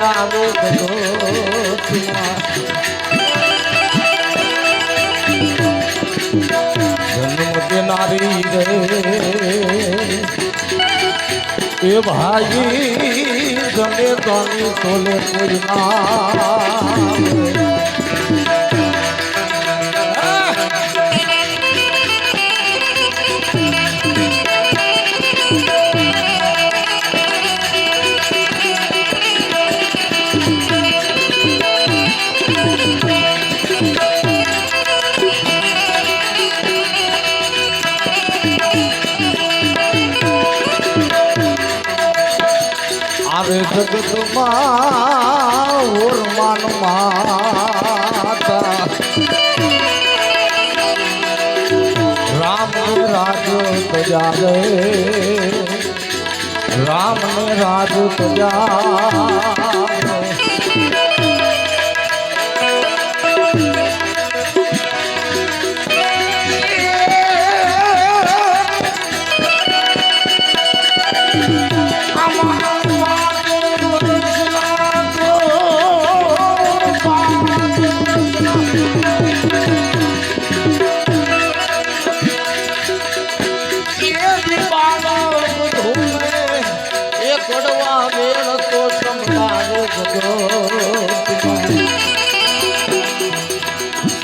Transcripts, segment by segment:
નામોદ ગોપિયા જન્મ દેનારી રે. એ ભાઈ ગમે તને તોલે કોઈ આવે જગતમાં ઓરમાન માતા. રામ રાજ તજાવે રામ રાજ તજાવે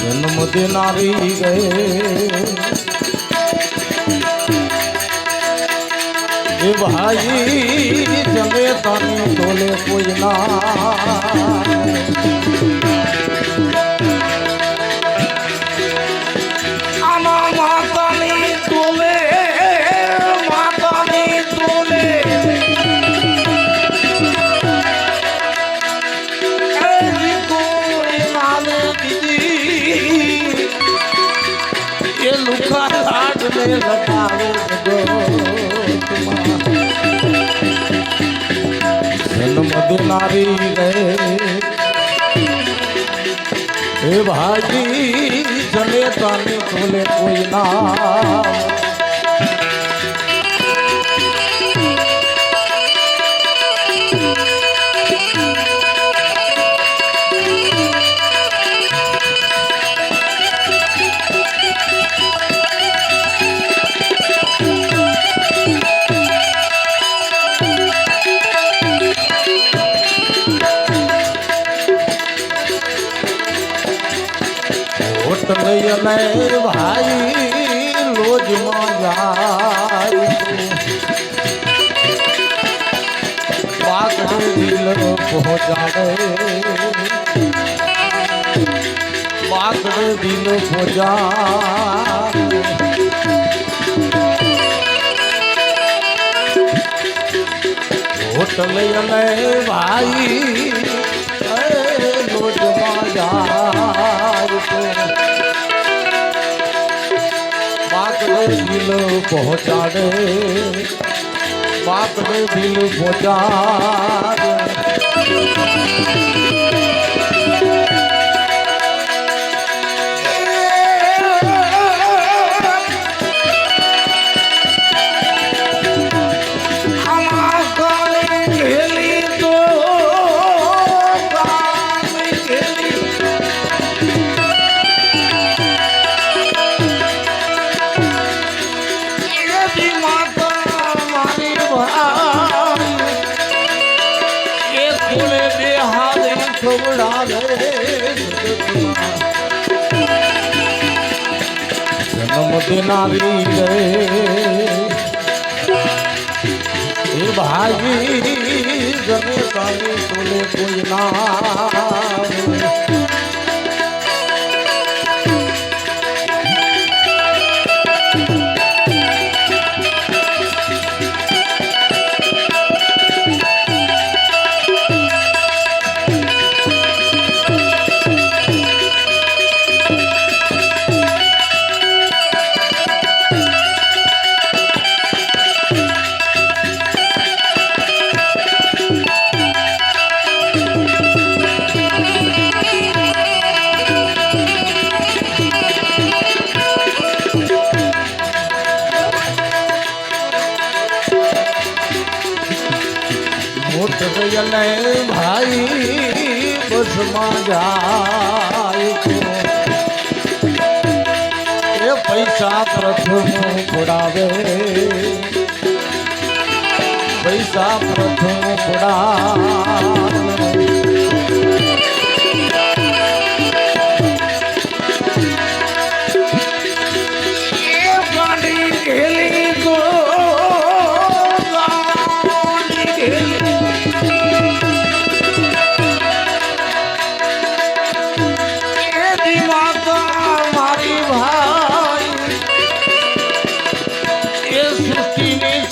જન્મ દેનારી ગયે. એ ભાઈ જમે તને તોલે કોઈ ના દેનારી રે હે ભાજી જને તને તોલે કોઈ ના અને ભાઈ લોજમાં જાય પાકડે દિલ પહોંચાડે પાકડે દિલ પહોંચાડે હોટ લઈ અને ભાઈ લોજમાં જાય દિલ પહોંચાડે બાકડે દિલ પહોંચાડે દેનારી રે એ ભાઈ જમે તારી તોલે કોઈ ના ગયને ભાઈ બસમાં જાય એ પૈસા પ્રથમ પડાવે પૈસા પ્રથમ પડાવે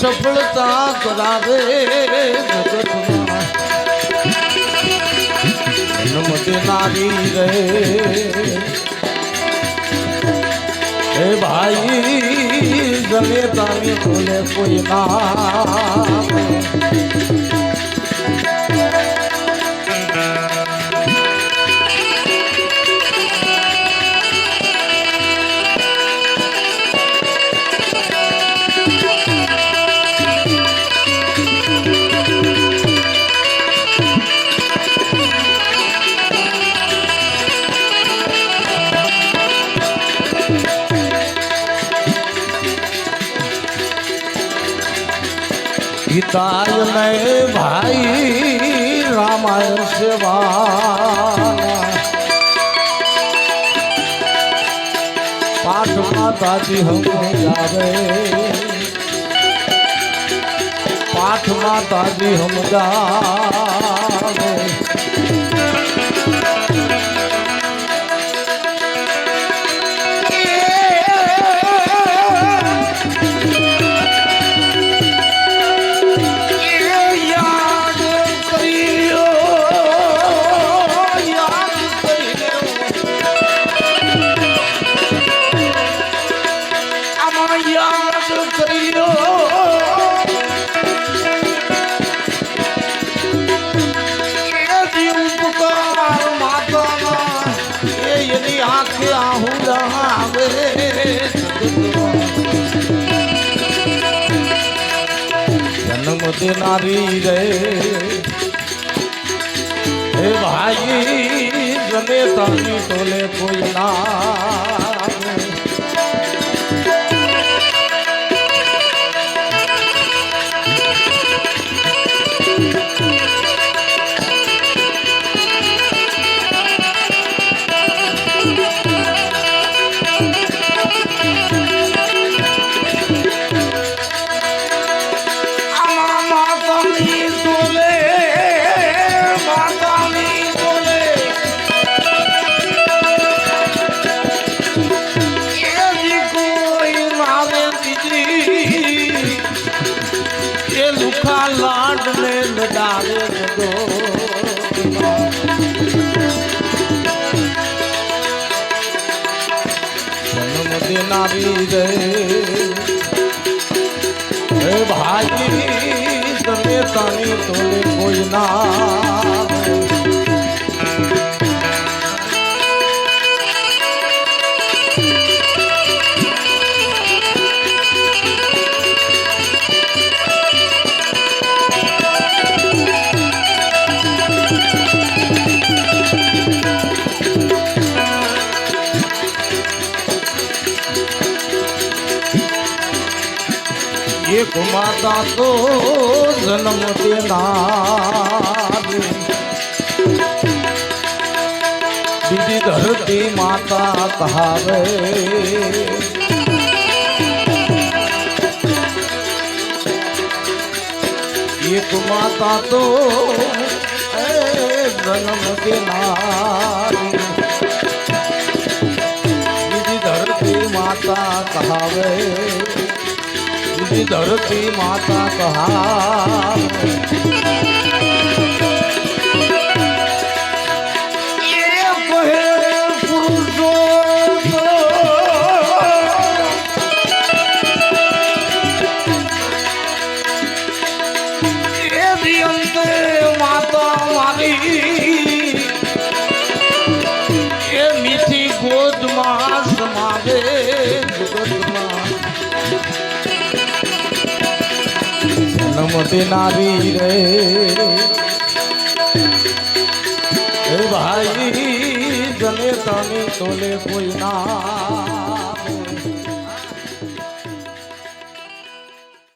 સફળતા કરાવે નમતે નારી રહે. હે ભાઈ જમે તારી બોલે કોઈ ના. ગીતાય નય ભાઈ રામાયણ સેવા પાઠ માતાજી હમ જાવે પાઠ માતાજી હમ જન્મ દેનારી રે. હે ભાઈ જમે તાની તોલે કોઈ ના રે હે ભાઈ તમે તાની તો કોઈ ના માતા તો જન્મ દેનારી બીજી ધરતી માતા કહાવે. એક માતા તો જન્મ દેનારી બીજી ધરતી માતા કહાવે. બીજી ધરતી માતા કહા ગોદમાં સમાવે જગતમાં જન્મ દેનારી રે એ ભાઈ જને તને તોલે કોઈ ના